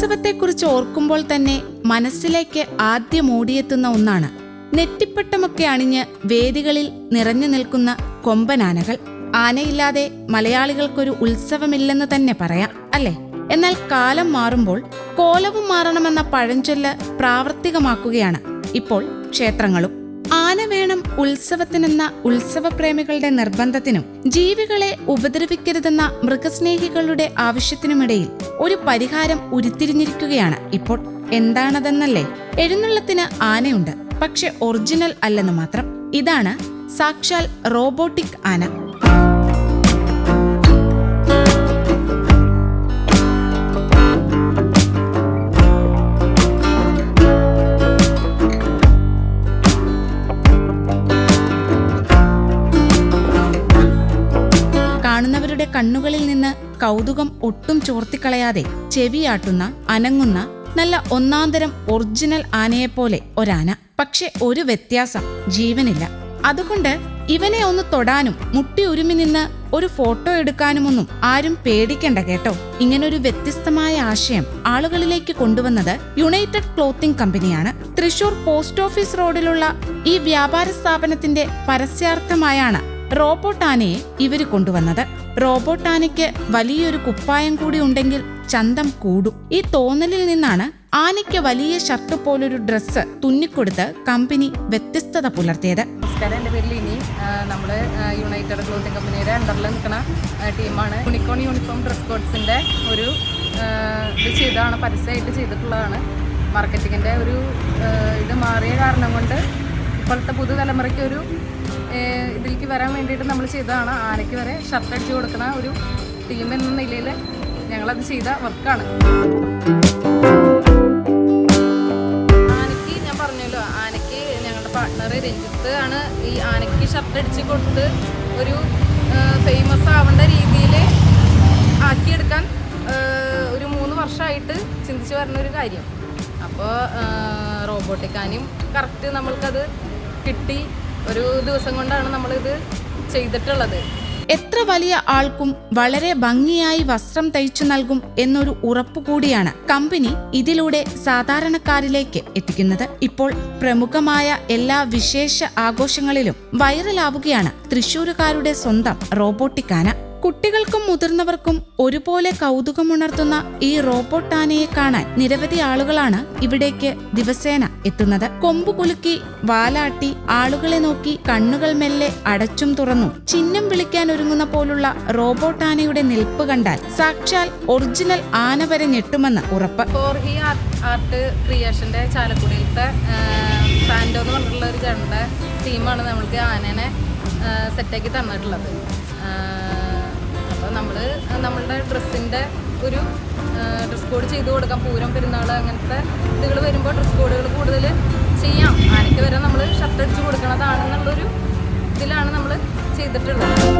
ഉത്സവത്തെക്കുറിച്ച് ഓർക്കുമ്പോൾ തന്നെ മനസ്സിലേക്ക് ആദ്യം ഓടിയെത്തുന്ന ഒന്നാണ്. നെറ്റിപ്പട്ടമൊക്കെ അണിഞ്ഞ് വേദികളിൽ നിറഞ്ഞു നിൽക്കുന്ന കൊമ്പനാനകൾ. ആനയില്ലാതെ മലയാളികൾക്കൊരു ഉത്സവമില്ലെന്ന് തന്നെ പറയാം അല്ലേ? എന്നാൽ കാലം മാറുമ്പോൾ കോലവും മാറണമെന്ന പഴഞ്ചൊല്ല് പ്രാവർത്തികമാക്കുകയാണ്. ഇപ്പോൾ ക്ഷേത്രങ്ങളും ആന വേണം ഉത്സവത്തിനെന്ന ഉത്സവപ്രേമികളുടെ നിർബന്ധത്തിനും ജീവികളെ ഉപദ്രവിക്കരുതെന്ന മൃഗസ്നേഹികളുടെ ആവശ്യത്തിനുമിടയിൽ ഒരു പരിഹാരം ഉരുത്തിരിഞ്ഞിരിക്കുകയാണ് ഇപ്പോൾ. എന്താണതെന്നല്ലേ? എഴുന്നള്ളത്തിന് ആനയുണ്ട്. പക്ഷെ ഒറിജിനൽ അല്ലെന്ന് മാത്രം. ഇതാണ് സാക്ഷാൽ റോബോട്ടിക് ആന. കാണുന്നവരുടെ കണ്ണുകളിൽ നിന്ന് കൗതുകം ഒട്ടും ചോർത്തിക്കളയാതെ ചെവിയാട്ടുന്ന അനങ്ങുന്ന നല്ല ഒന്നാന്തരം ഒറിജിനൽ ആനയെപ്പോലെ ഒരാന. പക്ഷെ ഒരു വ്യത്യാസം ജീവനില്ല. അതുകൊണ്ട് ഇവനെ ഒന്ന് തൊടാനും മുട്ടി ഉരുമി നിന്ന് ഒരു ഫോട്ടോ എടുക്കാനുമൊന്നും ആരും പേടിക്കണ്ട കേട്ടോ. ഇങ്ങനൊരു വ്യത്യസ്തമായ ആശയം ആളുകളിലേക്ക് കൊണ്ടുവന്നത് യുണൈറ്റഡ് ക്ലോത്തിംഗ് കമ്പനിയാണ് തൃശൂർ പോസ്റ്റ് ഓഫീസ് റോഡിലുള്ള ഈ വ്യാപാര സ്ഥാപനത്തിന്റെ പരസ്യാർത്ഥമായാണ് റോബോട്ട് ഇവർ കൊണ്ടുവന്നത്. റോബോട്ടാനയ്ക്ക് വലിയൊരു കുപ്പായം കൂടി ഉണ്ടെങ്കിൽ ചന്തം കൂടും. ഈ തോന്നലിൽ നിന്നാണ് ആനയ്ക്ക് വലിയ ഷർട്ട് പോലൊരു ഡ്രസ്സ് തുന്നിക്കൊടുത്ത് കമ്പനി വ്യത്യസ്തത പുലർത്തിയത്. നമസ്കാരം. എന്റെ പേര് ലിനി. നമ്മൾ യുണൈറ്റഡ് ക്ലോത്തിങ് കമ്പനിയുടെ അണ്ടറിൽ നിൽക്കുന്ന ടീമാണ്. യൂണിക്കോൺ യൂണിഫോം ഡ്രസ് കോഡ്സിന്റെ ഒരു ഇത് ചെയ്തതാണ് പരസ്യമായിട്ട് ചെയ്തിട്ടുള്ളതാണ്. മാർക്കറ്റിങ്ങിന്റെ ഒരു ഇത് മാറിയ കാരണം കൊണ്ട് ഇപ്പോഴത്തെ പുതുതലമുറയ്ക്ക് ഒരു ഇതിലേക്ക് വരാൻ വേണ്ടിയിട്ട് നമ്മൾ ചെയ്തതാണ് ആനയ്ക്ക് വരെ ഷർട്ട് അടിച്ച് കൊടുക്കുന്ന ഒരു ടീം എന്ന നിലയിൽ ഞങ്ങളത് ചെയ്ത വർക്കാണ് ആനയ്ക്ക് ഞാൻ പറഞ്ഞല്ലോ ആനയ്ക്ക് ഞങ്ങളുടെ പാർട്ണർ രഞ്ജിത്ത് ആണ് ഈ ആനയ്ക്ക് ഷർട്ട് അടിച്ച് കൊടുത്ത് ഒരു ഫേമസ് ആവേണ്ട രീതിയിൽ ആക്കിയെടുക്കാൻ ഒരു മൂന്ന് വർഷമായിട്ട് ചിന്തിച്ച് വരുന്ന ഒരു കാര്യം. അപ്പോൾ റോബോട്ടിക് റോബോട്ടിക്കാനും കറക്റ്റ് നമ്മൾക്കത് കിട്ടി. ഒരു ദിവസം കൊണ്ടാണ് നമ്മളിത് ചെയ്തിട്ടുള്ളത്. എത്ര വലിയ ആൾക്കും വളരെ ഭംഗിയായി വസ്ത്രം തയ്ച്ചു നൽകും എന്നൊരു ഉറപ്പുകൂടിയാണ് കമ്പനി ഇതിലൂടെ സാധാരണക്കാരിലേക്ക് എത്തിക്കുന്നത്. ഇപ്പോൾ പ്രമുഖമായ എല്ലാ വിശേഷ ആഘോഷങ്ങളിലും വൈറലാവുകയാണ് തൃശൂരുകാരുടെ സ്വന്തം റോബോട്ടിക് ആന കുട്ടികൾക്കും മുതിർന്നവർക്കും ഒരുപോലെ കൗതുകമുണർത്തുന്ന ഈ റോബോട്ട് ആനയെ കാണാൻ നിരവധി ആളുകളാണ് ഇവിടേക്ക് ദിവസേന എത്തുന്നത്. കൊമ്പു കുലുക്കി വാലാട്ടി ആളുകളെ നോക്കി കണ്ണുകൾ മെല്ലെ അടച്ചും തുറന്നു ചിഹ്നം വിളിക്കാൻ ഒരുങ്ങുന്ന പോലുള്ള റോബോട്ട് ആനയുടെ നിൽപ്പ് കണ്ടാൽ സാക്ഷാൽ ഒറിജിനൽ ആന വരെ ഞെട്ടുമെന്ന് ഉറപ്പ്. ആർട്ട് ക്രിയേഷന്റെ ചാലക്കുടിയിലത്തെ സാൻഡോ എന്ന് പറഞ്ഞിട്ടുള്ള ഒരു ചേട്ടന്റെ ടീമാണ് നമ്മൾക്ക് ആനേനെ സെറ്റാക്കി തന്നിട്ടുള്ളത്. നമ്മളുടെ ഡ്രസ്സിന്റെ ഒരു ഡ്രസ് കോഡ് ചെയ്ത് കൊടുക്കാം. പൂരം പെരുന്നാൾ അങ്ങനത്തെ ഇതുകൾ വരുമ്പോൾ ഡ്രസ് കോഡുകൾ കൂടുതൽ ചെയ്യാം. ആനയ്ക്ക് വരെ നമ്മൾ ഷർട്ട് അടിച്ച് കൊടുക്കണതാണെന്നുള്ളൊരു ഇതിലാണ് നമ്മൾ ചെയ്തിട്ടുള്ളത്.